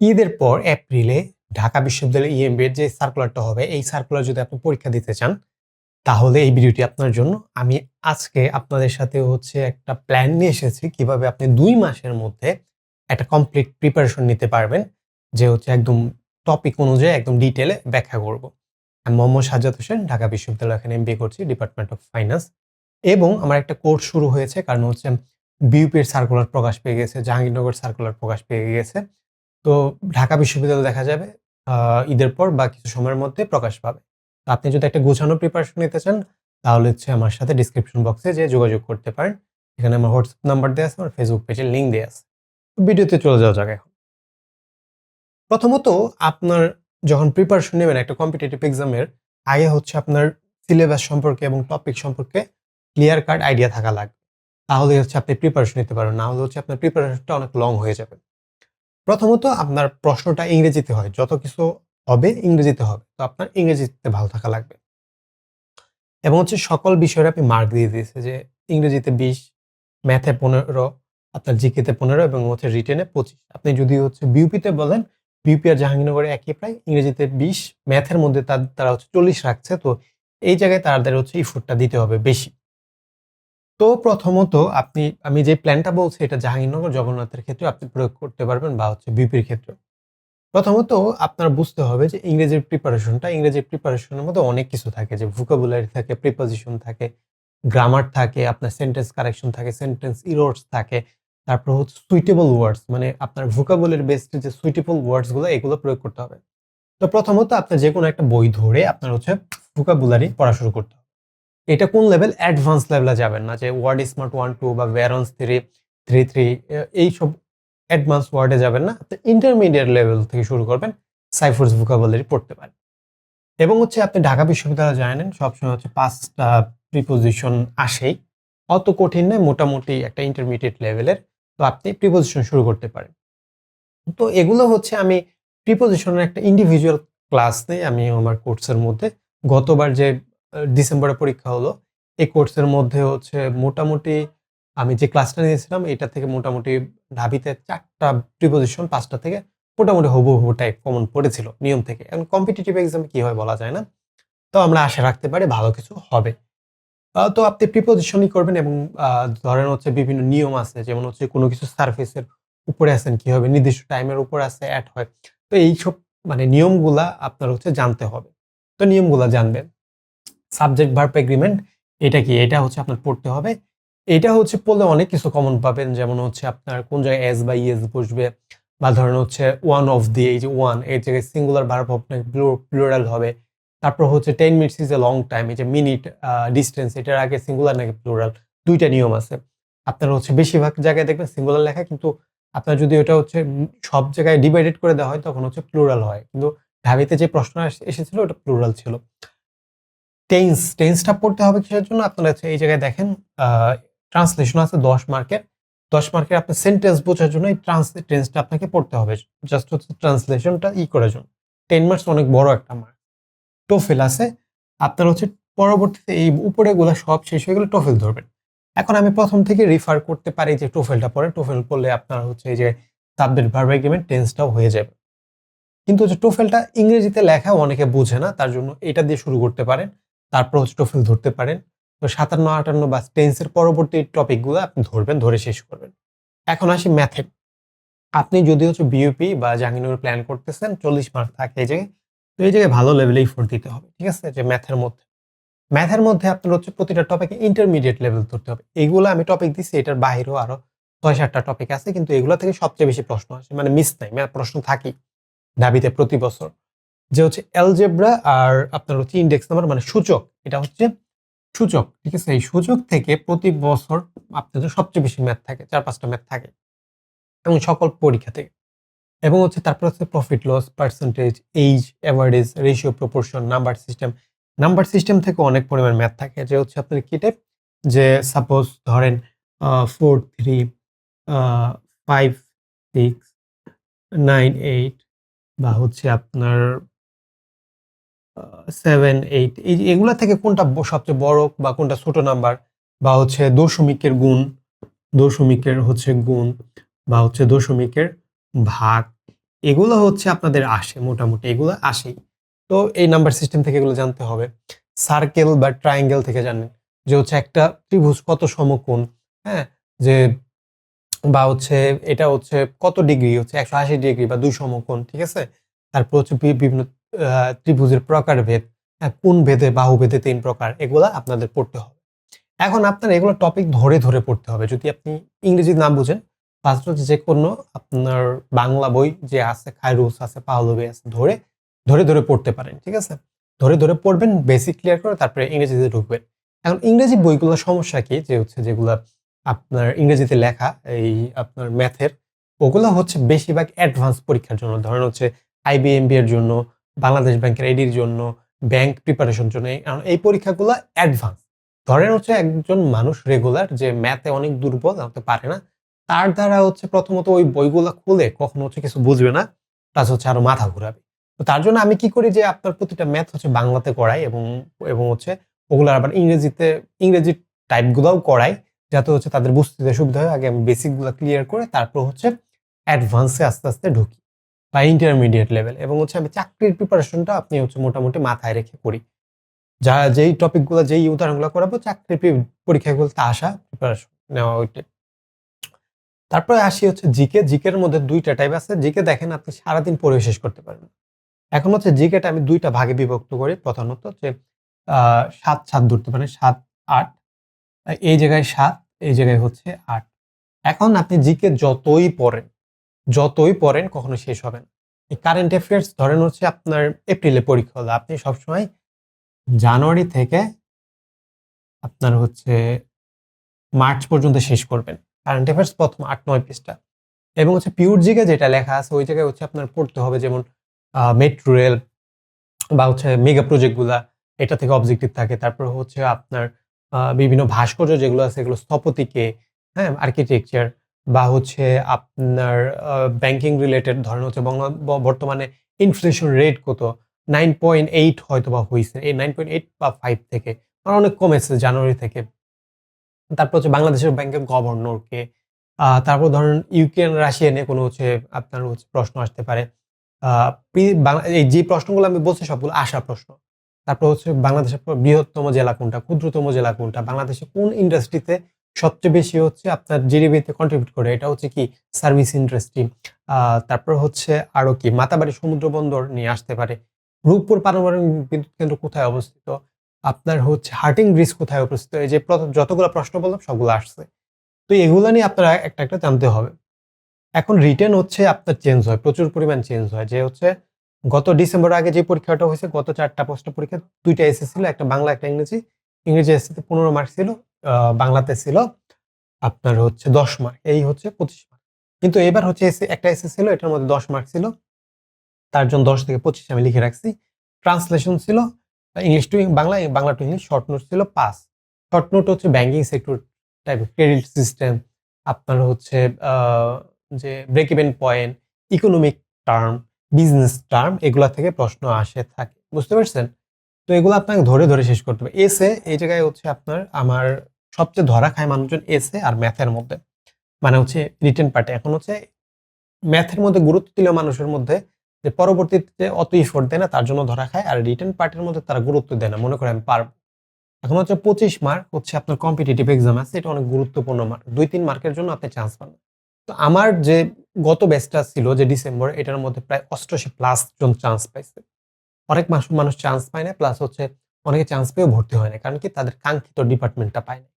ঈদের পর এপ্রিলে ঢাকা বিশ্ববিদ্যালয় ইএমবি এর যে সার্কুলারটা হবে, এই সার্কুলার যদি আপনি পরীক্ষা দিতে চান, তাহলে এই ভিডিওটি আপনার জন্য। আমি আজকে আপনাদের সাথে হচ্ছে একটা প্ল্যান নিয়ে এসেছি, কীভাবে আপনি দুই মাসের মধ্যে একটা কমপ্লিট প্রিপারেশন নিতে পারবেন, যে হচ্ছে একদম টপিক অনুযায়ী একদম ডিটেলে ব্যাখ্যা করব। আমি মোহাম্মদ সাজ্জাদ হোসেন, ঢাকা বিশ্ববিদ্যালয় এখানে এমবিএ করছি ডিপার্টমেন্ট অফ ফাইন্যান্স এবং আমার একটা কোর্স শুরু হয়েছে, কারণ হচ্ছে বিউপির সার্কুলার প্রকাশ পেয়ে গেছে জাহাঙ্গীরনগর সার্কুলার প্রকাশ পেয়ে গেছে। তো ঢাকা বিশ্ববিদ্যালয় দেখা যাবে ঈদের পর বা কিছু সময়ের মধ্যে প্রকাশ পাবে। আপনি যদি একটা গোছানো প্রিপারেশন নিতে চান, তাহলে হচ্ছে আমার সাথে ডিসক্রিপশন বক্সে যে যোগাযোগ করতে পারেন। এখানে আমার হোয়াটসঅ্যাপ নাম্বার দেওয়া আছে, আমার ফেসবুক পেজের লিঙ্ক দেওয়া আছে। ভিডিওতে চলে যাওয়া যাক এখন। প্রথমত আপনার যখন প্রিপারেশন নেবেন একটা কম্পিটিটিভ এক্সামের আগে হচ্ছে আপনার সিলেবাস সম্পর্কে এবং টপিক সম্পর্কে ক্লিয়ার কাট আইডিয়া থাকা লাগবে। তাহলে হচ্ছে আপনি প্রিপারেশন নিতে পারেন না হলে হচ্ছে আপনার প্রিপারেশনটা অনেক লং হয়ে যাবে। প্রথমত আপনার প্রশ্নটা ইংরেজিতে হয়। যত কিছু হবে ইংরেজিতে হবে। তো আপনার ইংরেজিতে ভালো থাকা লাগবে। এবং হচ্ছে সকল বিষয়ের আপনি মার্ক দিয়ে দিয়েছে যে ইংরেজিতে বিশ ম্যাথে পনেরো, আপনার জিকেতে পনেরো এবং হচ্ছে রিটেনে পঁচিশ। আপনি যদি হচ্ছে বিউপিতে বলেন বিউপি আর জাহাঙ্গীরনগরে একই প্রায়, ইংরেজিতে বিশ ম্যাথের মধ্যে তার, তারা হচ্ছে চল্লিশ রাখছে। তো এই জায়গায় তাদের হচ্ছে ইফোর্টটা দিতে হবে বেশি। তো প্রথমত আপনি, আমি যে প্ল্যানটা বলছি, এটা জাহাঙ্গীরনগর জগন্নাথের ক্ষেত্রে আপনি প্রয়োগ করতে পারবেন বা হচ্ছে বিপির ক্ষেত্রে প্রথমত আপনার বুঝতে হবে যে ইংরেজির প্রিপারেশনটা ইংরেজির প্রিপারেশনের মধ্যে অনেক কিছু থাকে, যে ভুকাবুলারি থাকে প্রিপোজিশন থাকে গ্রামার থাকে, আপনার সেন্টেন্স কারেকশন থাকে সেন্টেন্স ইরোর্স থাকে, তারপর হচ্ছে সুইটেবল ওয়ার্ডস মানে আপনার ভুকাবুলারি বেসড যে সুইটেবল ওয়ার্ডসগুলো এগুলো প্রয়োগ করতে হবে। তো প্রথমত আপনার যে কোনো একটা বই ধরে আপনার হচ্ছে ভুকাবুলারি পড়া শুরু করতে হবে। এটা কোন লেভেল অ্যাডভান্স লেভেলে যাবেন না, যে ওয়ার্ড স্মার্ট ওয়ান টু বা ভ্যারন্স থ্রি থ্রি থ্রি এইসব অ্যাডভান্স ওয়ার্ডে যাবেন না। আপনি ইন্টারমিডিয়েট লেভেল থেকে শুরু করবেন সাইফোর্স ভোকাবুলারি পড়তে পারেন। এবং হচ্ছে আপনি ঢাকা বিশ্ববিদ্যালয় জানেন সবসময় হচ্ছে পাঁচটা প্রিপোজিশন আসেই। অত কঠিন নয়, মোটামুটি একটা ইন্টারমিডিয়েট লেভেলের তো আপনি প্রিপোজিশন শুরু করতে পারেন। তো এগুলো হচ্ছে আমি প্রিপোজিশনের একটা ইন্ডিভিজুয়াল ক্লাস নেই আমি আমার কোর্সের মধ্যে। গতবার যে ডিসেম্বরে পরীক্ষা হলো। এই কোর্সের মধ্যে হচ্ছে মোটামুটি আমি যে ক্লাসটা নিয়েছিলাম, এটা থেকে মোটামুটি ঢাবিতে চারটা প্রিপোজিশন পাঁচটা থেকে মোটামুটি হবু হবু টাইপ কমন পড়েছিল নিয়ম থেকে। এখন কম্পিটিটিভ এক্সামে কি হয় বলা যায় না। তো আমরা আশা রাখতে পারি ভালো কিছু হবে। তো আপনি প্রিপোজিশনই করবেন এবং ধরেন হচ্ছে বিভিন্ন নিয়ম আছে, যেমন হচ্ছে কোনো কিছু সার্ফেসের উপরে আছেন কি হবে নির্দিষ্ট টাইমের উপর আছে অ্যাড হয়। তো এইসব মানে নিয়মগুলা আপনার হচ্ছে জানতে হবে। তো নিয়মগুলা জানবেন। সাবজেক্ট ভার্ব এগ্রিমেন্ট এটা কি? এটা হচ্ছে আপনার পড়তে হবে। এটা হচ্ছে পড়লে অনেক কিছু কমন পাবেন, যেমন হচ্ছে আপনার কোন জায়গায় এস বা ইএস বসবে বা ধরেন হচ্ছে ওয়ান অফ দি এই যে ওয়ানের জায়গায় সিঙ্গুলার ভার্ব আপনার প্লুরাল হবে। তারপর হচ্ছে ten minutes is a long time এই যে মিনিট ডিস্টেন্স এটার আগে সিঙ্গুলার নাকি প্লুরাল দুইটা নিয়ম আছে। আপনার হচ্ছে বেশিরভাগ জায়গায় দেখবেন সিঙ্গুলার লেখা, কিন্তু আপনার যদি ওটা হচ্ছে সব জায়গায় ডিভাইডেড করে দেওয়া হয়, তখন হচ্ছে প্লুরাল হয়। কিন্তু ঢাবিতে যে প্রশ্ন এসেছিল, ওটা প্লুরাল ছিল। টেন্স টেন্সটা পড়তে হবে কিসের জন্য? আপনারা এই জায়গায় দেখেন ট্রান্সলেশন আছে দশ মার্কের। দশ মার্কের আপনার সেন্টেন্স বোঝার জন্য এই ট্রান্স টেন্সটা আপনাকে পড়তে হবে। জাস্ট হচ্ছে ট্রান্সলেশনটা ই করার জন্য। টেন মার্কস অনেক বড় একটা মার্ক টোফেল আছে। আপনার হচ্ছে পরবর্তীতে এই উপরে গুলা সব শেষ হয়ে গেলে টোফেল ধরবেন। এখন আমি প্রথম থেকে রিফার করতে পারি যে টোফেলটা পড়ে। টোফেল পড়লে আপনার হচ্ছে এই যে সাবজেক্ট ভার্ব এগ্রিমেন্ট টেন্সটাও হয়ে যাবে। কিন্তু হচ্ছে টোফেলটা ইংরেজিতে লেখা অনেকে বোঝে না, তার জন্য এটা দিয়ে শুরু করতে পারেন। তারপর হচ্ছে টোফেল ধরতে পারেন। তো সাতান্ন, আটান্ন বা টেন্সের পরবর্তী টপিকগুলো আপনি ধরবেন, ধরে শেষ করবেন। এখন আসি ম্যাথে আপনি যদি হচ্ছে বিউপি বা জাহাঙ্গীরনগর প্ল্যান করতেছেন, চল্লিশ মার্ক থাকে এই জায়গায়, তো এই জায়গায় ভালো লেভেলেই ফোর দিতে হবে, ঠিক আছে? যে ম্যাথের মধ্যে। ম্যাথের মধ্যে আপনার হচ্ছে প্রতিটা টপিকে ইন্টারমিডিয়েট লেভেল ধরতে হবে। এইগুলো আমি টপিক দিচ্ছি এটার বাইরেও আরও ছয়, সাতটা টপিক আছে, কিন্তু এগুলো থেকে সবচেয়ে বেশি প্রশ্ন আসে। মানে মিস নাই ম্যাথ প্রশ্ন থাকি দাবিতে প্রতি বছর। যে হচ্ছে অ্যালজেব্রা আর আপনার হচ্ছে ইন্ডেক্স নাম্বার মানে সূচক, এটা হচ্ছে সূচক, ঠিক আছে? এই সূচক থেকে প্রতি বছর আপনাদের সবচেয়ে বেশি ম্যাথ থাকে, চার পাঁচটা ম্যাথ থাকে এবং সকল পরীক্ষা থেকে। এবং হচ্ছে তারপর হচ্ছে profit loss percentage age average ratio proportion number system number system থেকে অনেক পরিমাণ ম্যাথ থাকে, যে হচ্ছে আপনার কি টাইপ যে সাপোজ ধরেন four three five six nine eight বা হচ্ছে আপনার সেভেন এইট এই এগুলা থেকে কোনটা সবচেয়ে বড় বা কোনটা ছোট নাম্বার বা হচ্ছে দশমিকের গুণ, দশমিকের হচ্ছে গুণ বা হচ্ছে দশমিকের ভাগ, এগুলো হচ্ছে আপনাদের আসে মোটামুটি, এগুলো আসেই। তো এই নাম্বার সিস্টেম থেকে এগুলো জানতে হবে। সার্কেল বা ট্রায়াঙ্গেল থেকে জানেন যে হচ্ছে একটা ত্রিভুজ কত সমকোণ হ্যাঁ? যে বা হচ্ছে এটা হচ্ছে কত ডিগ্রি হচ্ছে একশো আশি ডিগ্রি বা দুই সমকোণ, ঠিক আছে? তারপর হচ্ছে বিভিন্ন ত্রিভুজের প্রকারভেদ হ্যাঁ কোন ভেদে, বাহু ভেদে তিন প্রকার, এগুলা আপনাদের পড়তে হবে। এখন আপনার এগুলো টপিক ধরে ধরে পড়তে হবে। যদি আপনি ইংরেজি না বুঝেন ফার্স্ট যে কোনো আপনার বাংলা বই যে আছে খায়রুস আছে পাহলবি আছে, ধরে ধরে ধরে পড়তে পারেন, ঠিক আছে? ধরে ধরে পড়বেন বেসিক ক্লিয়ার করে তারপরে ইংরেজিতে ঢুকবেন। এখন ইংরেজি বইগুলোর সমস্যা কি? যে হচ্ছে যেগুলো আপনার ইংরেজিতে লেখা, এই আপনার ম্যাথের ওগুলো হচ্ছে বেশিরভাগ অ্যাডভান্স পরীক্ষার জন্য। ধরেন হচ্ছে আইবিএমবি এর জন্য বাংলাদেশ ব্যাংকের এডির জন্য ব্যাংক প্রিপারেশন জন্য এই- পরীক্ষাগুলো অ্যাডভান্স ধরেন হচ্ছে একজন মানুষ রেগুলার যে ম্যাথে অনেক দুর্বল হতে পারে না, তার দ্বারা হচ্ছে প্রথমত ওই বইগুলো খুলে কখনো হচ্ছে কিছু বুঝবে না প্লাস হচ্ছে আরও মাথা ঘুরাবে। তো তার জন্য আমি কি করি যে আপনার প্রতিটা ম্যাথ হচ্ছে বাংলাতে করাই এবং এবং হচ্ছে ওগুলো আবার ইংরেজিতে, ইংরেজি টাইপগুলোও করাই, যাতে হচ্ছে তাদের বুঝতে সুবিধা হয়। আগে আমি বেসিকগুলো ক্লিয়ার করে তারপর হচ্ছে অ্যাডভান্সে আস্তে আস্তে ঢুকি। বা ইন্টারমিডিয়েট লেভেল এবং হচ্ছে আমি চাকরির প্রিপারেশনটা আপনি হচ্ছে মোটামুটি মাথায় রেখে করি। যা যেই টপিকগুলো যেই উদাহরণগুলো করাবো চাকরির পরি- পরীক্ষাগুলোতে আসা প্রিপারেশন নেওয়া ওইটা তারপরে আসি হচ্ছে জিকে জিকের মধ্যে দুইটা টাইপ আছে। জিকে দেখেন আপনি সারাদিন পড়ে শেষ করতে পারবেন এখন হচ্ছে জিকেটা আমি দুইটা ভাগে বিভক্ত করি। প্রধানত যে সাত সাত ধরতে পারেন, সাত, আট। এই জায়গায় সাত, এই জায়গায় হচ্ছে আট। এখন আপনি জিকে যতই পড়েন যতই পড়েন কখনো শেষ হবে না। এই কারেন্ট অ্যাফেয়ার্স ধরেন হচ্ছে আপনার এপ্রিলে পরীক্ষা হলো, আপনি সবসময় জানুয়ারি থেকে আপনার হচ্ছে মার্চ পর্যন্ত শেষ করবেন। কারেন্ট অ্যাফেয়ার্স প্রথম আট, নয় পৃষ্ঠা। এবং হচ্ছে পিওর জিকে যেটা লেখা আছে, ওই জায়গায় হচ্ছে আপনার পড়তে হবে যেমন মেট্রো রেল বা হচ্ছে মেগা প্রজেক্টগুলা এটা থেকে অবজেক্টিভ থাকে। তারপর হচ্ছে আপনার বিভিন্ন ভাস্কর্য যেগুলো আছে, এগুলো স্থপতিকে হ্যাঁ আর্কিটেকচার বা হচ্ছে আপনার ব্যাংকিং রিলেটেড ধরেন হচ্ছে বর্তমানে ইনফ্লেশন রেট কত? নাইন পয়েন্ট এইট হয়তো বা হয়েছে এই নাইন পয়েন্ট এইট বা ফাইভ থেকে, আর অনেক কমেছে জানুয়ারি থেকে। তারপর হচ্ছে বাংলাদেশের ব্যাংকের গভর্নরকে তারপর ধরেন ইউক্রেন, রাশিয়া নিয়ে কোনো হচ্ছে আপনার হচ্ছে প্রশ্ন আসতে পারে। এই যে প্রশ্নগুলো আমি বলছি সবগুলো আশা প্রশ্ন। তারপর হচ্ছে বাংলাদেশের বৃহত্তম জেলা কোনটা? ক্ষুদ্রতম জেলা কোনটা? বাংলাদেশে কোন ইন্ডাস্ট্রিতে সবচেয়ে বেশি হচ্ছে আপনার জিডিপিতে কন্ট্রিবিউট করে, এটা হচ্ছে কি সার্ভিস ইন্ডাস্ট্রি তারপর হচ্ছে আরও কি, মাতাবাড়ি সমুদ্র বন্দর নিয়ে আসতে পারে। রূপপুর পারমাণবিক বিদ্যুৎ কেন্দ্র কোথায় অবস্থিত? আপনার হচ্ছে হার্টিং ব্রিজ কোথায় অবস্থিত? এই যে প্রথম যতগুলো প্রশ্ন বললাম, সবগুলো আসছে। তো এগুলো নিয়ে আপনারা একটা একটা জানতে হবে। এখন রিটেন হচ্ছে আপনার চেঞ্জ হয়, প্রচুর পরিমাণ চেঞ্জ হয়। যে হচ্ছে গত ডিসেম্বর আগে যে পরীক্ষাটা হয়েছে, গত চারটা প্রশ্ন পরীক্ষা, দুইটা এসে ছিল, একটা বাংলা, একটা ইংরেজি। ইংরেজি এসেতে পনেরো মার্ক ছিল বাংলাতে ছিল আপনার হচ্ছে দশ মার্ক এই হচ্ছে পঁচিশ মার্ক কিন্তু এবার হচ্ছে একটা এসে ছিল, এটার মধ্যে দশ মার্ক ছিল। তার জন্য দশ থেকে পঁচিশ আমি লিখে রাখছি। ট্রান্সলেশন ছিল English to Bangla Bangla to English short note ছিল পাস শর্ট নোট হচ্ছে banking sector type credit system আপনার হচ্ছে যে break even point economic term business term এগুলা থেকে প্রশ্ন আসে থাকে। বুঝতে পারছেন? তো এগুলো আপনাকে ধরে ধরে শেষ করতে হবে। এসে এই জায়গায় হচ্ছে আপনার আমার সবচেয়ে ধরা খায় মানুষজন এসে আর ম্যাথের মধ্যে। মানে হচ্ছে রিটেন পার্টে এখন হচ্ছে ম্যাথের মধ্যে গুরুত্ব দিলে মানুষের মধ্যে যে পরবর্তীতে অত ইফোর্ট দেয় না, তার জন্য ধরা খায়। আর রিটেন পার্টের মধ্যে তারা গুরুত্ব দেয় না। মনে করে আমি পারব। এখন হচ্ছে পঁচিশ মার্ক হচ্ছে আপনার কম্পিটিটিভ এক্সাম আছে। এটা অনেক গুরুত্বপূর্ণ মার্ক দুই, তিন মার্কের জন্য আপনি চান্স পান। তো আমার যে গত ব্যাচটা ছিল যে ডিসেম্বর এটার মধ্যে প্রায় অষ্টআশি প্লাস জন চান্স পাইছে। অনেক মানুষ মানুষ চান্স পায় না প্লাস হচ্ছে অনেকে চান্স পেয়েও ভর্তি হয় না, কারণ কি তাদের কাঙ্ক্ষিত ডিপার্টমেন্টটা পায় না।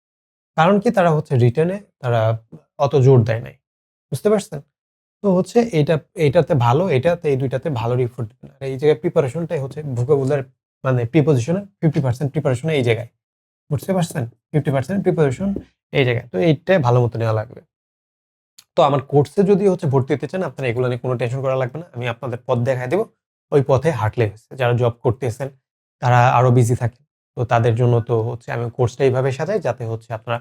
কারণ কি তারা হচ্ছে রিটার্নে তারা অত জোর দেয় নাই। বুঝতে পারছেন? তো হচ্ছে এটা এটাতে ভালো, এটাতে, এই দুইটাতে ভালো রিপোর্ট এই জায়গায় প্রিপারেশনটাই হচ্ছে ভোকাবুলার মানে প্রিপোজিশনের ফিফটি পার্সেন্ট প্রিপারেশন এই জায়গায়। বুঝতে পারছেন? ফিফটি পার্সেন্ট প্রিপারেশন এই জায়গায়। তো এইটাই ভালো মতো নেওয়া লাগবে। তো আমার কোর্সে যদি হচ্ছে ভর্তি হতে চান, আপনারা এগুলো নিয়ে কোনো টেনশন করা লাগবে না। আমি আপনাদের পথ দেখাই দেবো। ওই পথে হাঁটলে হয়েছে যারা জব করতেছেন, তারা আরও বিজি থাকে। তো তাদের জন্য তো হচ্ছে আমি কোর্সটা এইভাবে সাজাই যাতে হচ্ছে আপনারা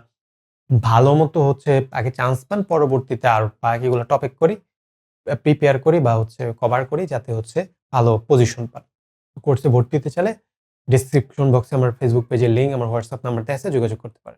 ভালো মতো হচ্ছে আগে চান্স পান, পরবর্তীতে আর বাকিগুলো টপিক করি প্রিপেয়ার করি বা হচ্ছে কভার করি যাতে হচ্ছে ভালো পজিশন পান। কোর্সে ভর্তি হতে চাইলে ডিসক্রিপশন বক্সে আমার ফেসবুক পেজের লিঙ্ক আমার হোয়াটসঅ্যাপ নাম্বারতে আছে, যোগাযোগ করতে পারেন।